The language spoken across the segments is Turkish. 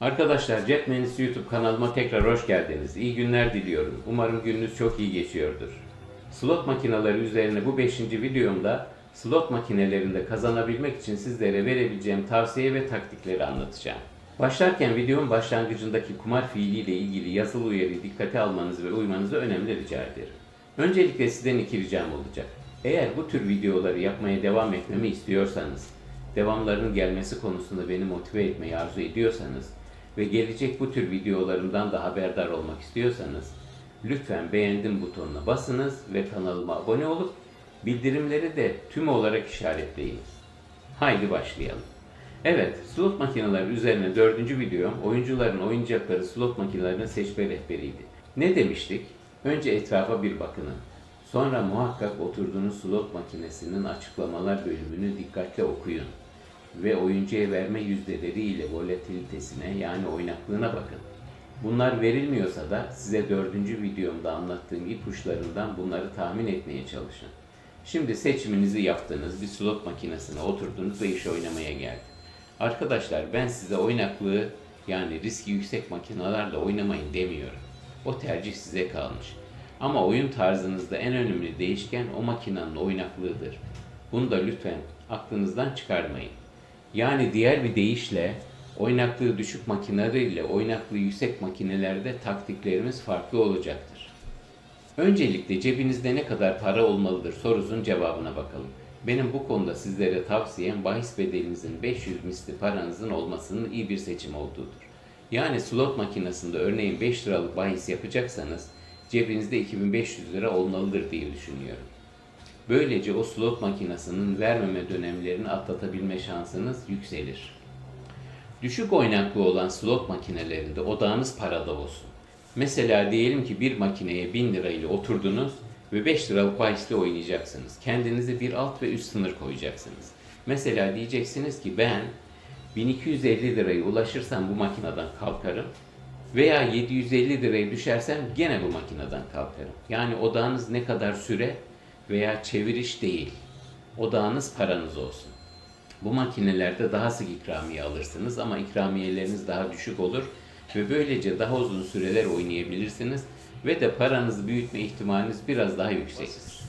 Arkadaşlar Cep Menüsü YouTube kanalıma tekrar hoş geldiniz. İyi günler diliyorum. Umarım gününüz çok iyi geçiyordur. Slot makineleri üzerine bu 5. videomda slot makinelerinde kazanabilmek için sizlere verebileceğim tavsiye ve taktikleri anlatacağım. Başlarken videonun başlangıcındaki kumar fiiliyle ilgili yazılı uyarıyı dikkate almanızı ve uymanızı önemli rica ederim. Öncelikle sizden iki ricam olacak. Eğer bu tür videoları yapmaya devam etmemi istiyorsanız, devamlarının gelmesi konusunda beni motive etmeyi arzu ediyorsanız ve gelecek bu tür videolarımdan da haberdar olmak istiyorsanız lütfen beğendim butonuna basınız ve kanalıma abone olup bildirimleri de tüm olarak işaretleyiniz. Haydi başlayalım. Evet, slot makineleri üzerine dördüncü videom oyuncuların oyuncakları slot makinelerinin seçme rehberiydi. Ne demiştik? Önce etrafa bir bakının. Sonra muhakkak oturduğunuz slot makinesinin açıklamalar bölümünü dikkatle okuyun ve oyuncuya verme yüzdeleri ile volatilitesine yani oynaklığına bakın. Bunlar verilmiyorsa da size dördüncü videomda anlattığım ipuçlarından bunları tahmin etmeye çalışın. Şimdi seçiminizi yaptınız, bir slot makinesine oturdunuz ve iş oynamaya geldi. Arkadaşlar ben size oynaklığı yani riski yüksek makinelerle oynamayın demiyorum. O tercih size kalmış. Ama oyun tarzınızda en önemli değişken o makinenin oynaklığıdır. Bunu da lütfen aklınızdan çıkarmayın. Yani diğer bir deyişle oynaklığı düşük makineleriyle oynaklığı yüksek makinelerde taktiklerimiz farklı olacaktır. Öncelikle cebinizde ne kadar para olmalıdır sorusunun cevabına bakalım. Benim bu konuda sizlere tavsiyem bahis bedelinizin 500 misli paranızın olmasının iyi bir seçim olduğudur. Yani slot makinesinde örneğin 5 liralık bahis yapacaksanız cebinizde 2500 lira olmalıdır diye düşünüyorum. Böylece o slot makinesinin vermeme dönemlerini atlatabilme şansınız yükselir. Düşük oynaklı olan slot makinelerinde odağınız parada olsun. Mesela diyelim ki bir makineye 1000 lira ile oturdunuz ve 5 liralık bahisle oynayacaksınız. Kendinize bir alt ve üst sınır koyacaksınız. Mesela diyeceksiniz ki ben 1250 liraya ulaşırsam bu makineden kalkarım veya 750 liraya düşersem gene bu makineden kalkarım. Yani odağınız ne kadar süre veya çeviriş değil. Odağınız paranız olsun. Bu makinelerde daha sık ikramiye alırsınız ama ikramiyeleriniz daha düşük olur ve böylece daha uzun süreler oynayabilirsiniz ve de paranızı büyütme ihtimaliniz biraz daha yüksektir.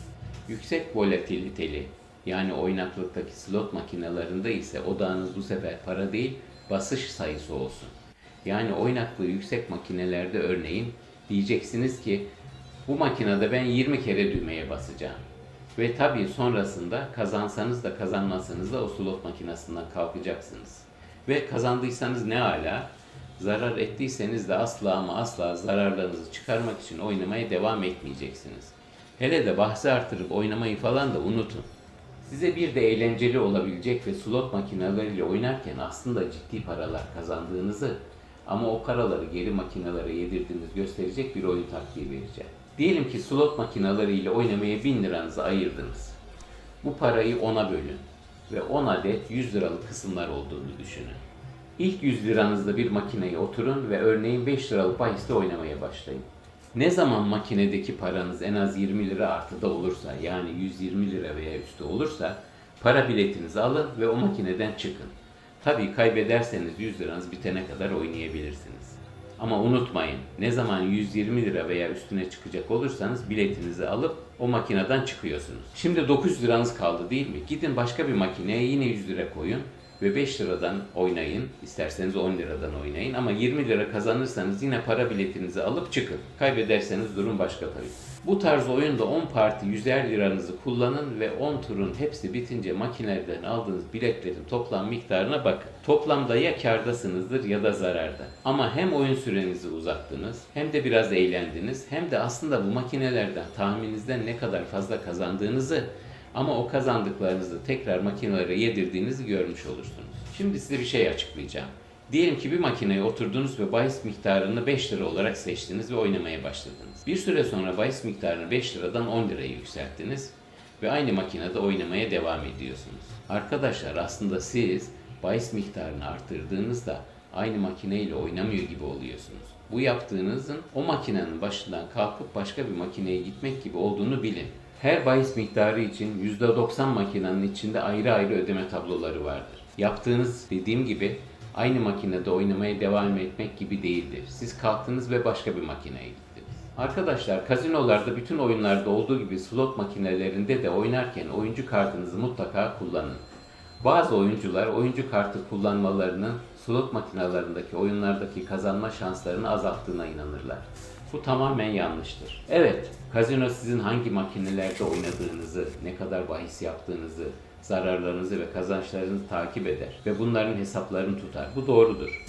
Yüksek volatiliteli yani oynaklıktaki slot makinelerinde ise odağınız bu sefer para değil basış sayısı olsun. Yani oynaklığı yüksek makinelerde örneğin diyeceksiniz ki bu makinede ben 20 kere düğmeye basacağım. Ve tabii sonrasında kazansanız da kazanmasanız da o slot makinesinden kalkacaksınız. Ve kazandıysanız ne ala, zarar ettiyseniz de asla ama asla zararlarınızı çıkarmak için oynamaya devam etmeyeceksiniz. Hele de bahsi artırıp oynamayı falan da unutun. Size bir de eğlenceli olabilecek ve slot makineleriyle oynarken aslında ciddi paralar kazandığınızı ama o paraları geri makinelere yedirdiğiniz gösterecek bir oyun taktiği vereceğim. Diyelim ki slot makineleriyle oynamaya 1000 liranızı ayırdınız. Bu parayı 10'a bölün ve 10 adet 100 liralık kısımlar olduğunu düşünün. İlk 100 liranızda bir makineye oturun ve örneğin 5 liralık bahisle oynamaya başlayın. Ne zaman makinedeki paranız en az 20 lira artıda olursa yani 120 lira veya üstü olursa para biletinizi alın ve o makineden çıkın. Tabii kaybederseniz 100 liranız bitene kadar oynayabilirsiniz. Ama unutmayın ne zaman 120 lira veya üstüne çıkacak olursanız biletinizi alıp o makineden çıkıyorsunuz. Şimdi 900 liranız kaldı değil mi? Gidin başka bir makineye yine 100 lira koyun ve 5 liradan oynayın. İsterseniz 10 liradan oynayın ama 20 lira kazanırsanız yine para biletinizi alıp çıkın. Kaybederseniz durum başka tabii. Bu tarz oyunda 10 parti 100'er liranızı kullanın ve 10 turun hepsi bitince makinelerden aldığınız biletlerin toplam miktarına bakın. Toplamda ya kardasınızdır ya da zararda. Ama hem oyun sürenizi uzattınız hem de biraz eğlendiniz hem de aslında bu makinelerden tahmininizden ne kadar fazla kazandığınızı ama o kazandıklarınızı tekrar makinelere yedirdiğinizi görmüş olursunuz. Şimdi size bir şey açıklayacağım. Diyelim ki bir makineye oturdunuz ve bahis miktarını 5 lira olarak seçtiniz ve oynamaya başladınız. Bir süre sonra bahis miktarını 5 liradan 10 liraya yükselttiniz ve aynı makinede oynamaya devam ediyorsunuz. Arkadaşlar aslında siz bahis miktarını arttırdığınızda aynı makineyle oynamıyor gibi oluyorsunuz. Bu yaptığınızın o makinenin başından kalkıp başka bir makineye gitmek gibi olduğunu bilin. Her bahis miktarı için %90 makinenin içinde ayrı ayrı ödeme tabloları vardır. Yaptığınız dediğim gibi aynı makinede oynamaya devam etmek gibi değildir. Siz kalktınız ve başka bir makineye gittiniz. Arkadaşlar kazinolarda bütün oyunlarda olduğu gibi slot makinelerinde de oynarken oyuncu kartınızı mutlaka kullanın. Bazı oyuncular oyuncu kartı kullanmalarının slot makinalarındaki oyunlardaki kazanma şanslarını azalttığına inanırlar. Bu tamamen yanlıştır. Evet, kazino sizin hangi makinelerde oynadığınızı, ne kadar bahis yaptığınızı, zararlarınızı ve kazançlarınızı takip eder ve bunların hesaplarını tutar. Bu doğrudur.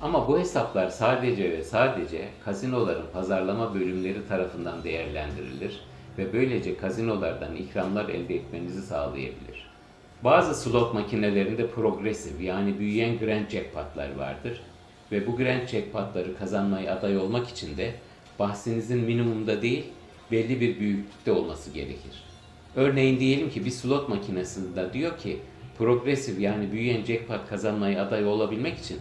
Ama bu hesaplar sadece ve sadece kazinoların pazarlama bölümleri tarafından değerlendirilir ve böylece kazinolardan ikramlar elde etmenizi sağlayabilir. Bazı slot makinelerinde progresif yani büyüyen grand jackpotlar vardır ve bu grand jackpotları kazanmaya aday olmak için de bahsinizin minimumda değil belli bir büyüklükte olması gerekir. Örneğin diyelim ki bir slot makinesinde diyor ki progresif yani büyüyen jackpot kazanmaya aday olabilmek için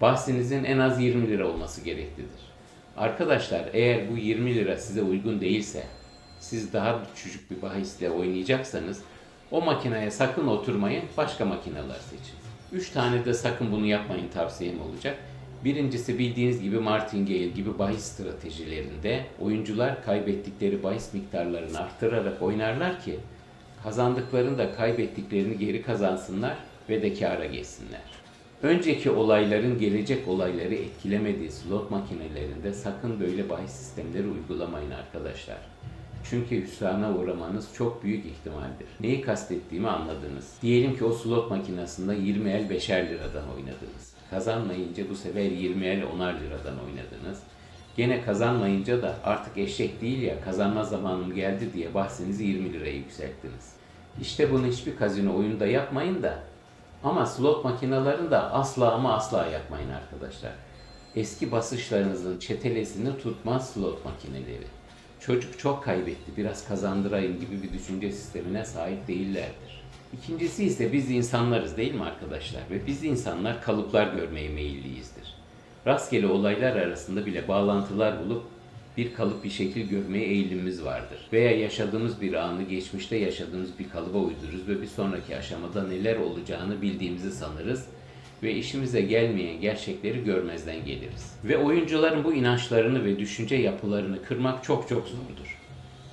bahsinizin en az 20 lira olması gereklidir. Arkadaşlar eğer bu 20 lira size uygun değilse siz daha küçük bir bahisle oynayacaksanız o makineye sakın oturmayın, başka makineler seçin. 3 tane de sakın bunu yapmayın tavsiyem olacak. Birincisi bildiğiniz gibi martingale gibi bahis stratejilerinde oyuncular kaybettikleri bahis miktarlarını arttırarak oynarlar ki kazandıklarında kaybettiklerini geri kazansınlar ve de kâra geçsinler. Önceki olayların gelecek olayları etkilemediği slot makinelerinde sakın böyle bahis sistemleri uygulamayın arkadaşlar. Çünkü hüsrana uğramanız çok büyük ihtimaldir. Neyi kastettiğimi anladınız. Diyelim ki o slot makinesinde 20 el 5'er liradan oynadınız. Kazanmayınca bu sefer 20 el 10'ar liradan oynadınız. Gene kazanmayınca da artık eşek değil ya kazanma zamanım geldi diye bahsinizi 20 liraya yükselttiniz. İşte bunu hiçbir kazino oyunda yapmayın da ama slot makinelerinde asla ama asla yapmayın arkadaşlar. Eski basışlarınızın çetelesini tutmaz slot makineleri. Çocuk çok kaybetti, biraz kazandırayım gibi bir düşünce sistemine sahip değillerdir. İkincisi ise biz insanlarız değil mi arkadaşlar? Ve biz insanlar kalıplar görmeye meyilliyizdir. Rastgele olaylar arasında bile bağlantılar bulup bir kalıp bir şekil görmeye eğilimimiz vardır. Veya yaşadığımız bir anı geçmişte yaşadığımız bir kalıba uydururuz ve bir sonraki aşamada neler olacağını bildiğimizi sanırız ve işimize gelmeyen gerçekleri görmezden geliriz. Ve oyuncuların bu inançlarını ve düşünce yapılarını kırmak çok çok zordur.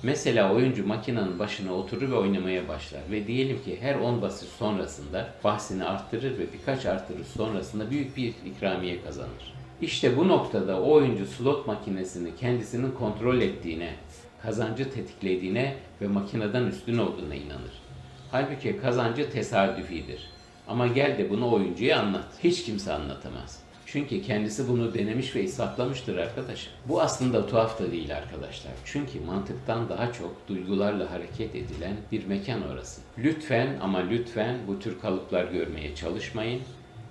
Mesela oyuncu makinenin başına oturur ve oynamaya başlar ve diyelim ki her 10 basış sonrasında bahsini arttırır ve birkaç artırış sonrasında büyük bir ikramiye kazanır. İşte bu noktada o oyuncu slot makinesini kendisinin kontrol ettiğine, kazancı tetiklediğine ve makineden üstün olduğuna inanır. Halbuki kazancı tesadüfidir. Ama gel de bunu oyuncuya anlat. Hiç kimse anlatamaz. Çünkü kendisi bunu denemiş ve ispatlamıştır arkadaşım. Bu aslında tuhaf da değil arkadaşlar. Çünkü mantıktan daha çok duygularla hareket edilen bir mekan orası. Lütfen ama lütfen bu tür kalıplar görmeye çalışmayın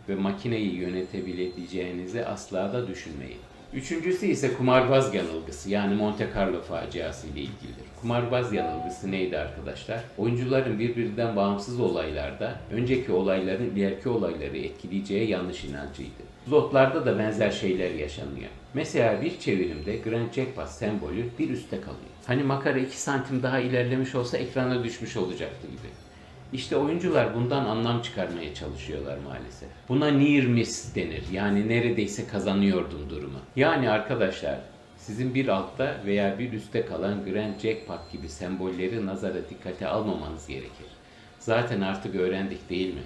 ve makineyi yönetebileceğinizi asla da düşünmeyin. Üçüncüsü ise kumarbaz yanılgısı yani Monte Carlo faciası ile ilgilidir. Kumarbaz yanılgısı neydi arkadaşlar? Oyuncuların birbirinden bağımsız olaylarda önceki olayların ileriki olayları etkileyeceği yanlış inancıydı. Slotlarda da benzer şeyler yaşanıyor. Mesela bir çevirimde Grand Jackpot sembolü bir üstte kalıyor. Hani makara 2 santim daha ilerlemiş olsa ekrana düşmüş olacaktı gibi. İşte oyuncular bundan anlam çıkarmaya çalışıyorlar maalesef. Buna near miss denir. Yani neredeyse kazanıyordum durumu. Yani arkadaşlar sizin bir altta veya bir üstte kalan Grand Jackpot gibi sembolleri nazara dikkate almamanız gerekir. Zaten artık öğrendik değil mi?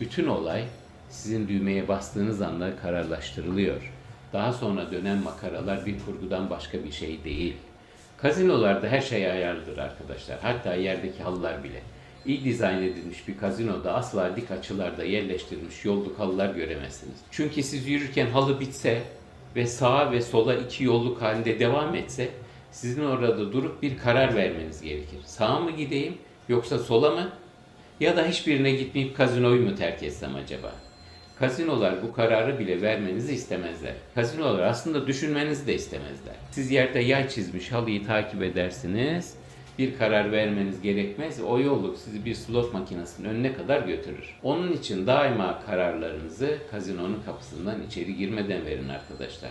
Bütün olay sizin düğmeye bastığınız anda kararlaştırılıyor. Daha sonra dönen makaralar bir kurgudan başka bir şey değil. Kazinolarda her şey ayarlıdır arkadaşlar. Hatta yerdeki halılar bile. İyi dizayn edilmiş bir kazinoda asla dik açılarda yerleştirilmiş yolluk halılar göremezsiniz. Çünkü siz yürürken halı bitse ve sağa ve sola iki yolluk halinde devam etse sizin orada durup bir karar vermeniz gerekir. Sağa mı gideyim yoksa sola mı? Ya da hiçbirine gitmeyip kazinoyu mu terk etsem acaba? Kazinolar bu kararı bile vermenizi istemezler. Kazinolar aslında düşünmenizi de istemezler. Siz yerde yay çizmiş halıyı takip edersiniz. Bir karar vermeniz gerekmez. O yolluk sizi bir slot makinesinin önüne kadar götürür. Onun için daima kararlarınızı kazinonun kapısından içeri girmeden verin arkadaşlar.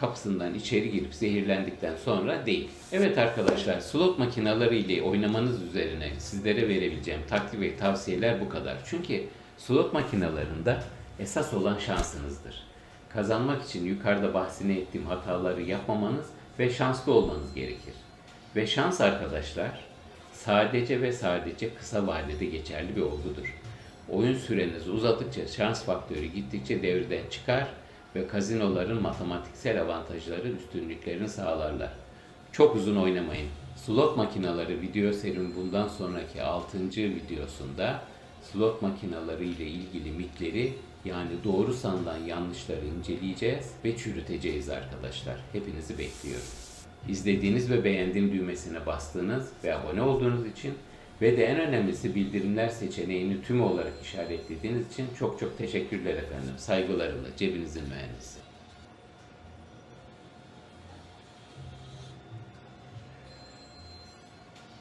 Kapısından içeri girip zehirlendikten sonra değil. Evet arkadaşlar slot makineleri ile oynamanız üzerine sizlere verebileceğim taktik ve tavsiyeler bu kadar. Çünkü slot makinelerinde Esas olan şansınızdır. Kazanmak için yukarıda bahsini ettiğim hataları yapmamanız ve şanslı olmanız gerekir. Ve şans arkadaşlar sadece ve sadece kısa vadede geçerli bir olgudur. Oyun süreniz uzadıkça şans faktörü gittikçe devreden çıkar ve kazinoların matematiksel avantajları üstünlüklerini sağlarlar. Çok uzun oynamayın. Slot makinaları video serimin bundan sonraki 6. videosunda slot makinaları ile ilgili mitleri yani doğru sanılan yanlışları inceleyeceğiz ve çürüteceğiz arkadaşlar. Hepinizi bekliyorum. İzlediğiniz ve beğendiğim düğmesine bastığınız ve abone olduğunuz için ve de en önemlisi bildirimler seçeneğini tüm olarak işaretlediğiniz için çok çok teşekkürler efendim. Saygılarımla cebinizin mühendisi.